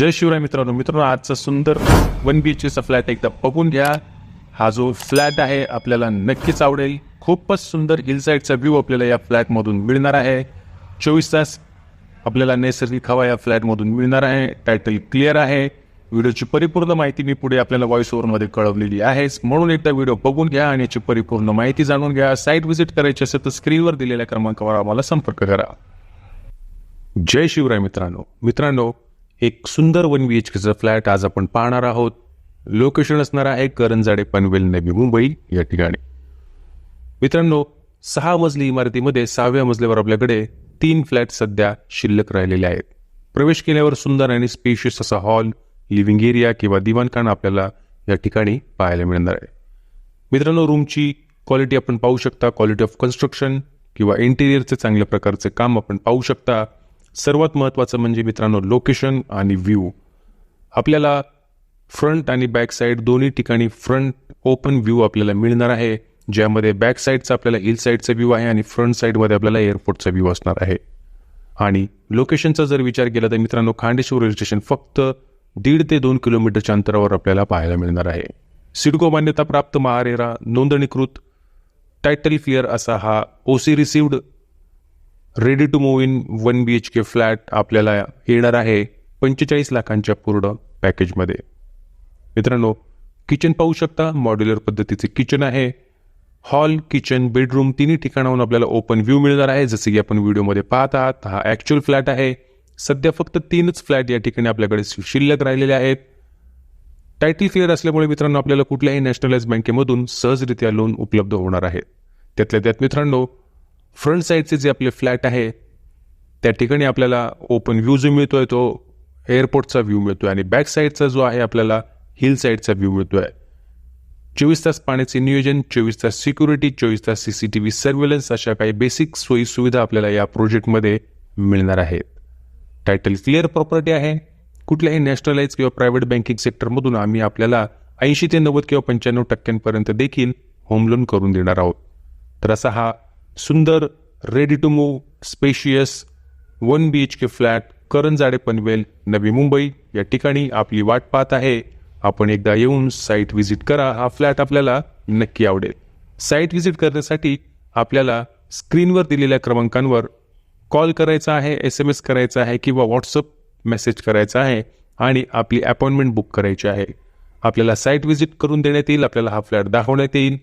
जय शिवराय मित्रांनो. मित्रांनो आजचा सुंदर वन बी एच फ्लॅट एकदा बघून घ्या. हा जो फ्लॅट आहे आपल्याला नक्कीच आवडेल. खूपच सुंदर हिल साईडचा व्ह्यू आपल्याला या फ्लॅटमधून मिळणार आहे. चोवीस तास आपल्याला नैसर्गिक हवा या फ्लॅटमधून मिळणार आहे. टायटल क्लिअर आहे. व्हिडिओची परिपूर्ण माहिती मी पुढे आपल्याला व्हॉइस ओव्हरमध्ये कळवलेली आहेच म्हणून एकदा व्हिडिओ बघून घ्या आणि याची परिपूर्ण माहिती जाणून घ्या. साईट व्हिजिट करायची असेल तर स्क्रीनवर दिलेल्या क्रमांकावर आम्हाला संपर्क करा. जय शिवराय मित्रांनो. मित्रांनो एक सुंदर वन बी एच केचा फ्लॅट आज आपण पाहणार आहोत. लोकेशन असणार आहे करंजाडे पनवेल नवी मुंबई या ठिकाणी. मित्रांनो सहा मजली इमारतीमध्ये सहाव्या मजल्यावर आपल्याकडे तीन फ्लॅट सध्या शिल्लक राहिलेले आहेत. प्रवेश केल्यावर सुंदर आणि स्पेशियस असा हॉल लिव्हिंग एरिया किंवा दिवाणखाना आपल्याला या ठिकाणी पाहायला मिळणार आहे. मित्रांनो रूमची क्वालिटी आपण पाहू शकता. क्वालिटी ऑफ कन्स्ट्रक्शन किंवा इंटेरियरचे चांगल्या प्रकारचे काम आपण पाहू शकता. सर्वात महत्त्वाचं म्हणजे मित्रांनो लोकेशन आणि व्ह्यू आपल्याला फ्रंट आणि बॅक साईड दोन्ही ठिकाणी फ्रंट ओपन व्ह्यू आपल्याला मिळणार आहे ज्यामध्ये बॅक साईडचा आपल्याला हिल साईडचा व्ह्यू आहे आणि फ्रंट साईडमध्ये आपल्याला एअरपोर्टचा व्ह्यू असणार आहे. आणि लोकेशनचा जर विचार केला तर मित्रांनो खांडेश्वर रेल्वे स्टेशन फक्त दीड ते दोन किलोमीटरच्या अंतरावर आपल्याला पाहायला मिळणार आहे. सिडको मान्यताप्राप्त महारेरा नोंदणीकृत टायटल फिअर असा हा OC received ready to move in one B H K flat आपल्याला येणार आहे पंचेचाळीस लाखांच्या पूर्ण पॅकेजमध्ये मित्रांनो किचन पाहू शकता मॉड्युलर पद्धतीचे किचन आहे. हॉल किचन बेडरूम तिन्ही ठिकाणाहून आपल्याला ओपन व्ह्यू मिळणार आहे. जसे की आपण व्हिडिओमध्ये पाहत आहात हा ॲक्च्युअल फ्लॅट आहे. सध्या फक्त तीनच फ्लॅट या ठिकाणी आपल्याकडे शिल्लक राहिलेले आहेत. टायटल क्लिअर असल्यामुळे मित्रांनो आपल्याला कुठल्याही नॅशनलाइज बँकेमधून सहजरित्या लोन उपलब्ध होणार आहे. त्यातल्या त्यात मित्रांनो फ्रंट साईडचे जे आपले फ्लॅट आहे त्या ठिकाणी आपल्याला ओपन व्ह्यू जो मिळतोय तो एअरपोर्टचा व्ह्यू आहे आणि बॅक साईडचा जो आहे आपल्याला हिल साईडचा व्ह्यू आहे चोवीस तास पाण्याचे नियोजन चोवीस तास सिक्युरिटी चोवीस तास C C T V surveillance अशा काही बेसिक सोयी सुविधा आपल्याला या प्रोजेक्टमध्ये मिळणार आहेत. टायटल क्लिअर प्रॉपर्टी आहे. कुठल्याही नॅशनलाइज किंवा प्रायव्हेट बँकिंग सेक्टरमधून आम्ही आपल्याला ऐंशी ते नव्वद किंवा पंच्याण्णव टक्क्यांपर्यंत देखील होम लोन करून देणार आहोत. तर असा हा सुंदर ready to move spacious one B H K flat Karanjade Panvel Navi Mumbai. या ठिकाणी आपली वाट पाहत आहे. आपण एकदा येऊन साईट व्हिजिट करा. हा फ्लॅट आपल्याला नक्की आवडेल. साईट व्हिजिट करण्यासाठी आपल्याला स्क्रीनवर दिलेल्या क्रमांकांवर कॉल करायचा आहे एस एम एस करायचा आहे किंवा व्हॉट्सअप मेसेज करायचा आहे आणि आपली अपॉइंटमेंट बुक करायची आहे. आपल्याला साईट व्हिजिट करून देण्यात येईल. आपल्याला हा फ्लॅट दाखवण्यात येईल.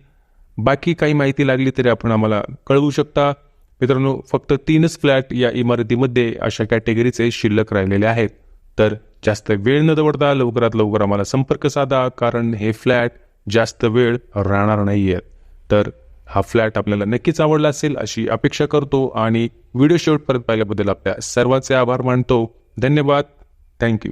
बाकी काही माहिती लागली तरी आपण आम्हाला कळवू शकता. मित्रांनो फक्त तीनच फ्लॅट या इमारतीमध्ये अशा कॅटेगरीचे शिल्लक राहिलेले आहेत. तर जास्त वेळ न दवडता लवकरात लवकर आम्हाला संपर्क साधा कारण हे फ्लॅट जास्त वेळ राहणार नाही आहेत तर हा फ्लॅट आपल्याला नक्कीच आवडला असेल अशी अपेक्षा करतो आणि व्हिडिओ शेवटपर्यंत पाहिल्याबद्दल आपल्या सर्वांचे आभार मानतो. धन्यवाद. थँक्यू.